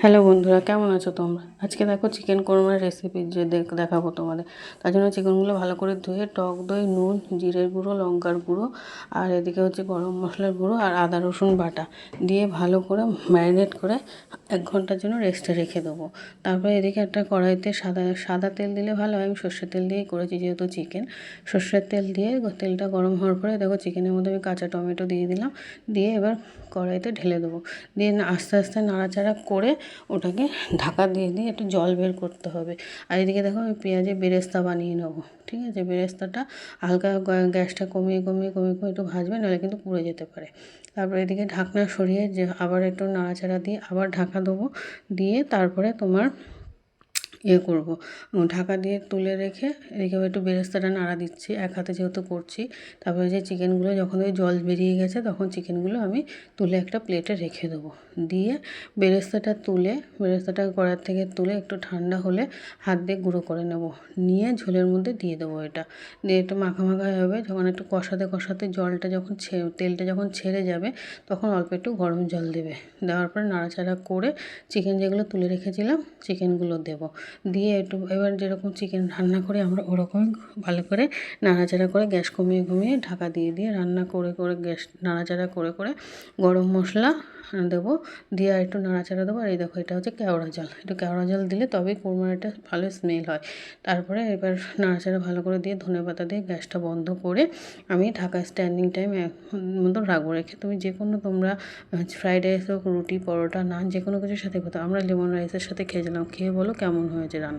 Hello বন্ধুরা, কেমন আছো তোমরা? আজকে দেখো চিকেন কোরমার রেসিপি যে দেখ- দেখাবো তোমাদের। তার জন্য চিকেনগুলো ভালো করে ধুয়ে টক দই, নুন, জিরের গুঁড়ো, লঙ্কার গুঁড়ো, আর এদিকে হচ্ছে গরম মশলার গুঁড়ো আর আদা, রসুন বাটা দিয়ে ভালো করে ম্যারিনেট করে এক ঘণ্টার জন্য রেস্টে রেখে দেবো। তারপরে এদিকে একটা কড়াইতে সাদা সাদা তেল দিলে ভালো হয়। আমি সর্ষের তেল দিয়েই করেছি যেহেতু চিকেন সর্ষের তেল দিয়ে তেলটা গরম হওয়ার পরে দেখো চিকেনের মধ্যে আমি কাঁচা টমেটো দিয়ে দিলাম। দিয়ে এবার কড়াইতে ঢেলে দেবো। দিয়ে আস্তে আস্তে নাড়াচাড়া করে ওটাকে ঢাকা দিয়ে দিয়ে একটু জল বের করতে হবে। আর এদিকে দেখো আমি পেঁয়াজের বেরেস্তা বানিয়ে নেব, ঠিক আছে? বেরেস্তাটা হালকা গ্যাসটা কমিয়ে কমিয়ে কমিয়ে কমিয়ে একটু ভাজবে, নাহলে কিন্তু পুড়ে যেতে পারে। তারপরে এদিকে ঢাকনা সরিয়ে যে আবার একটু নাড়াচাড়া দিয়ে আবার ঢাকা দেবো, দিয়ে তারপরে তোমার ইয়ে করব। ঢাকা দিয়ে তুলে রেখে এদিকে একটু বেরেস্তাটা নাড়া দিচ্ছি। এক হাতে যেহেতু করছি, তারপরে যে চিকেনগুলো যখন ওই জল বেরিয়ে গেছে, তখন চিকেনগুলো আমি তুলে একটা প্লেটে রেখে দেবো। দিয়ে বেরেস্তাটা তুলে, বেরেস্তাটা কড়ার থেকে তুলে একটু ঠান্ডা হলে হাত দিয়ে গুঁড়ো করে নেব। নিয়ে ঝোলের মধ্যে দিয়ে দেবো এটা। দিয়ে একটু মাখা মাখা হবে যখন একটু কষাতে কষাতে জলটা যখন তেলটা যখন ছেড়ে যাবে, তখন অল্প একটু গরম জল দেবে। দেওয়ার পরে নাড়াচাড়া করে চিকেন যেগুলো তুলে রেখেছিলাম, চিকেনগুলো দেবো। দিয়ে একটু এবার যেরকম চিকেন রান্না করি, আমরা ওরকম ভালো করে নাড়াচাড়া করে গ্যাস কমিয়ে কমিয়ে ঢাকা দিয়ে দিয়ে রান্না করে করে গ্যাস নাড়াচাড়া করে করে গরম মশলা দেবো, দিয়ে আর একটু নাড়াচাড়া দেবো। আর এই দেখো, এটা হচ্ছে কেওড়া জল। একটু কেওড়া জল দিলে তবেই কোরমাটা ভালো স্মেল হয়। তারপরে এবার নাড়াচাড়া ভালো করে দিয়ে ধনে পাতা দিয়ে গ্যাসটা বন্ধ করে আমি ঢাকা স্ট্যান্ডিং টাইম মতো রাখব। রেখে তুমি যে কোনো তোমরা ফ্রাইড রাইস হোক, রুটি, পরোটা, নান যে কোনো কিছুর সাথে খেতে আমরা লেমন রাইসের সাথে খেয়েছিলাম খেয়ে বলো কেমন হয়েছে রান্না